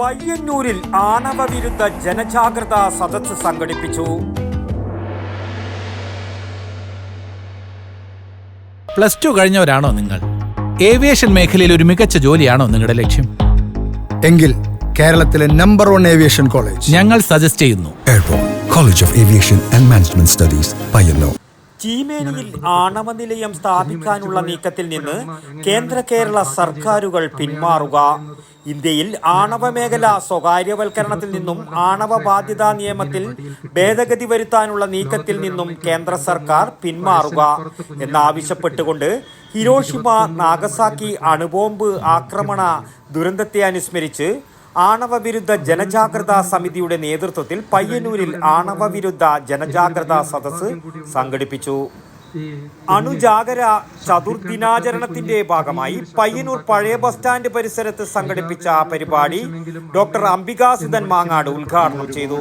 പയ്യന്നൂരിൽ ആണവ വിരുദ്ധ ജനജാഗ്രത സദസ് സംഘടിപ്പിച്ചു. പ്ലസ് ടു കഴിഞ്ഞവരാണോ നിങ്ങൾ? ഏവിയേഷൻ മേഖലയിൽ ഒരു മികച്ച ജോലിയാണോ നിങ്ങളുടെ ലക്ഷ്യം? എങ്കിൽ കേരളത്തിലെ നമ്പർ വൺ ഏവിയേഷൻ കോളേജ് ഞങ്ങൾ സജസ്റ്റ് ചെയ്യുന്നു. College of aviation and management studies Payyanur. ചീമേനിയിൽ ആണവ നിലയം സ്ഥാപിക്കാനുള്ള നീക്കത്തിൽ നിന്ന് കേന്ദ്ര കേരള സർക്കാരുകൾ പിന്മാറുക. ഇന്ത്യയിൽ ആണവ മേഖല സ്വകാര്യവൽക്കരണത്തിൽ നിന്നും ആണവ ബാധ്യതാ നിയമത്തിൽ ഭേദഗതി വരുത്താനുള്ള നീക്കത്തിൽ നിന്നും കേന്ദ്ര സർക്കാർ പിന്മാറുക എന്നാവശ്യപ്പെട്ടുകൊണ്ട് ഹിരോഷിമ നാഗസാക്കി അണുബോംബ് ആക്രമണ ദുരന്തത്തെ അനുസ്മരിച്ച് ആണവ വിരുദ്ധ ജനജാഗ്രതാ സമിതിയുടെ നേതൃത്വത്തിൽ പയ്യന്നൂരിൽ ആണവ വിരുദ്ധ ജനജാഗ്രതാ സദസ്സ് സംഘടിപ്പിച്ചു. അണുജാഗര ചതുർദിനാചരണത്തിന്റെ ഭാഗമായി പയ്യന്നൂർ പഴയ ബസ് സ്റ്റാൻഡ് പരിസരത്ത് സംഘടിപ്പിച്ച പരിപാടി ഡോക്ടർ അംബികാസുധൻ മാങ്ങാട് ഉദ്ഘാടനം ചെയ്തു.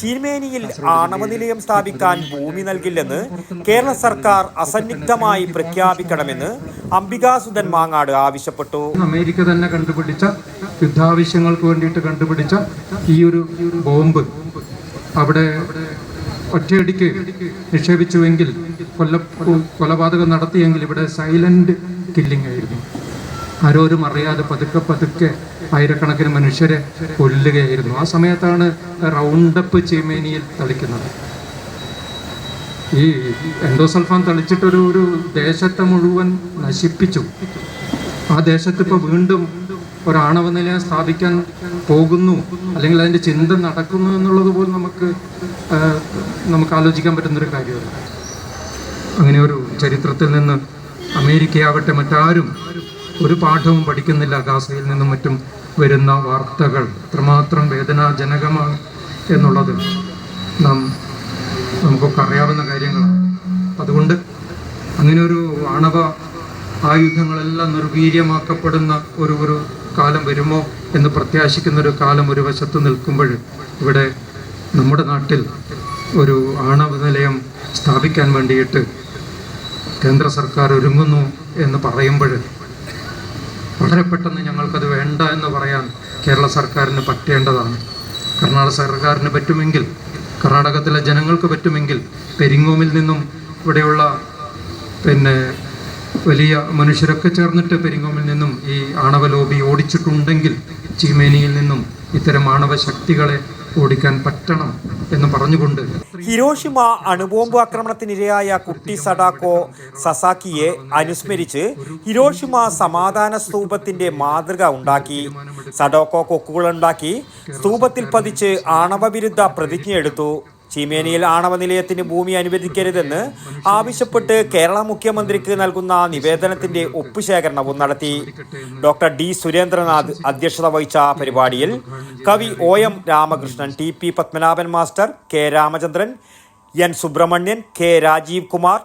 ചീമേനിയിൽ ആണവ നിലയം സ്ഥാപിക്കാൻ ഭൂമി നൽകില്ലെന്ന് കേരള സർക്കാർ അസന്നിഗ്ധമായി പ്രഖ്യാപിക്കണമെന്ന് അംബികാസുധൻ മാങ്ങാട് ആവശ്യപ്പെട്ടു. അമേരിക്ക തന്നെ കണ്ടുപിടിച്ച യുദ്ധാവശ്യങ്ങൾക്ക് വേണ്ടിയിട്ട് കണ്ടുപിടിച്ച ഈ ഒരു ബോംബ് അവിടെ ഒറ്റയടിക്ക് നിക്ഷേപിച്ചുവെങ്കിൽ കൊല്ല കൊലപാതകം നടത്തിയെങ്കിൽ ഇവിടെ സൈലന്റ് കില്ലിംഗ് ആയിരുന്നു. ആരോരും അറിയാതെ പതുക്കെ പതുക്കെ ആയിരക്കണക്കിന് മനുഷ്യരെ കൊല്ലുകയായിരുന്നു. ആ സമയത്താണ് റൗണ്ടപ്പ് ചീമേനിയിൽ തളിക്കുന്നത്. ഈ എൻഡോസൾഫാൻ തളിച്ചിട്ടൊരു ഒരു ദേശത്തെ മുഴുവൻ നശിപ്പിച്ചു. ആ ദേശത്തിപ്പോൾ വീണ്ടും ഒരു ആണവ നിലയം സ്ഥാപിക്കാൻ പോകുന്നു അല്ലെങ്കിൽ അതിന്റെ ചിന്ത നടക്കുന്നു എന്നുള്ളത് പോലും നമുക്ക് നമുക്ക് ആലോചിക്കാൻ പറ്റുന്നൊരു കാര്യമല്ല. അങ്ങനെ ഒരു ചരിത്രത്തിൽ നിന്ന് അമേരിക്കയാവട്ടെ മറ്റാരും ഒരു പാഠവും പഠിക്കുന്നില്ല. ഗാസയിൽ നിന്നും മറ്റും വരുന്ന വാർത്തകൾ എത്രമാത്രം വേദനാജനകമാണ് എന്നുള്ളത് നാം നമുക്കൊക്കെ അറിയാവുന്ന കാര്യങ്ങളാണ്. അതുകൊണ്ട് അങ്ങനെ ഒരു ആണവ ആയുധങ്ങളെല്ലാം നിർവീര്യമാക്കപ്പെടുന്ന ഒരു ഒരു കാലം വരുമോ എന്ന് പ്രത്യാശിക്കുന്ന ഒരു കാലം ഒരു വശത്ത് നിൽക്കുമ്പോൾ ഇവിടെ നമ്മുടെ നാട്ടിൽ ഒരു ആണവ നിലയം സ്ഥാപിക്കാൻ വേണ്ടിയിട്ട് കേന്ദ്ര സർക്കാർ ഒരുങ്ങുന്നു എന്ന് പറയുമ്പോൾ വളരെ പെട്ടെന്ന് ഞങ്ങൾക്കത് വേണ്ട എന്ന് പറയാൻ കേരള സർക്കാരിന് പറ്റേണ്ടതാണ്. കർണാടക സർക്കാരിന് പറ്റുമെങ്കിൽ കർണാടകത്തിലെ ജനങ്ങൾക്ക് പറ്റുമെങ്കിൽ പെരിങ്ങോമിൽ നിന്നും ഇവിടെയുള്ള പിന്നെ വലിയ മനുഷ്യരൊക്കെ ചേർന്നിട്ട് പെരിങ്ങോമിൽ നിന്നും ഈ ആണവ ലോബി ഓടിച്ചിട്ടുണ്ടെങ്കിൽ ചീമേനിയിൽ നിന്നും ഇത്തരം ആണവ ശക്തികളെ ഓടിക്കാൻ പറ്റണം എന്ന് പറഞ്ഞുകൊണ്ട് ഹിരോഷിമ അണുബോംബ് ആക്രമണത്തിനിരയായ കുട്ടി സഡാക്കോ സസാക്കിയെ അനുസ്മരിച്ച് ഹിരോഷിമ സമാധാന സ്തൂപത്തിന്റെ മാതൃക ഉണ്ടാക്കി. സഡോക്കോ കൊക്കുകളുണ്ടാക്കി സ്തൂപത്തിൽ പതിച്ച് ആണവ വിരുദ്ധ പ്രതിജ്ഞയെടുത്തു. ചീമേനിയിൽ ആണവ നിലയത്തിന് ഭൂമി അനുവദിക്കരുതെന്ന് ആവശ്യപ്പെട്ട് കേരള മുഖ്യമന്ത്രിക്ക് നൽകുന്ന നിവേദനത്തിന്റെ ഒപ്പുശേഖരണവും നടത്തി. ഡോക്ടർ ഡി സുരേന്ദ്രനാഥ് അധ്യക്ഷത വഹിച്ച പരിപാടിയിൽ കവി O M Ramakrishnan T P Padmanabhan master K Ramachandran N Subramanian K Rajeev Kumar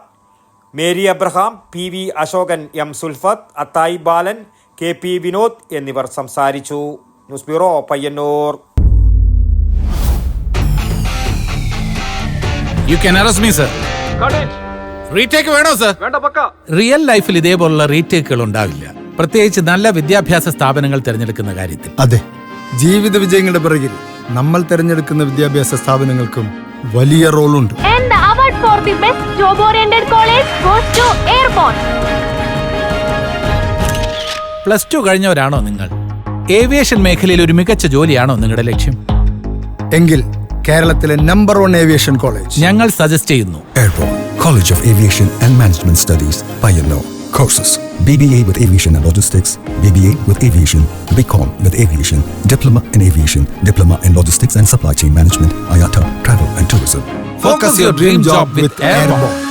Mary Abraham P V Ashokan M Sulfath Athayi Balan K P Vinod എന്നിവർ സംസാരിച്ചു. News bureau Payyanur. You can arrest me sir retake വേണോ sir real ലൈഫിൽ ഇതേപോലുള്ള റീടേക്കുകൾ ഉണ്ടാവില്ല. പ്രത്യേകിച്ച് നല്ല വിദ്യാഭ്യാസ സ്ഥാപനങ്ങൾ തിരഞ്ഞെടുക്കുന്ന കാര്യത്തിൽ. അതെ. ജീവിത വിജയങ്ങളുടെ പിറകിൽ നമ്മൾ തിരഞ്ഞെടുക്കുന്ന വിദ്യാഭ്യാസ സ്ഥാപനങ്ങൾക്കും വലിയ റോളുണ്ട്. And the award for the best job oriented college goes to Airborne. Plus two കഴിഞ്ഞവരാണോ നിങ്ങൾ? ഏവിയേഷൻ മേഖലയിൽ ഒരു മികച്ച ജോലിയാണോ നിങ്ങളുടെ ലക്ഷ്യം? എങ്കിൽ കേരളത്തിലെ നമ്പർ വൺ ഏവിയേഷൻ കോളേജ് ഞങ്ങൾ സജസ്റ്റ് ചെയ്യുന്നു Airborne College of Aviation and Management Studies, Payyanur. Courses BBA with Aviation and Logistics, BBA with Aviation, BCom with Aviation, Diploma in Aviation, Diploma in Logistics and Supply Chain Management, IATA, Travel and Tourism. Focus your dream job with Airborne.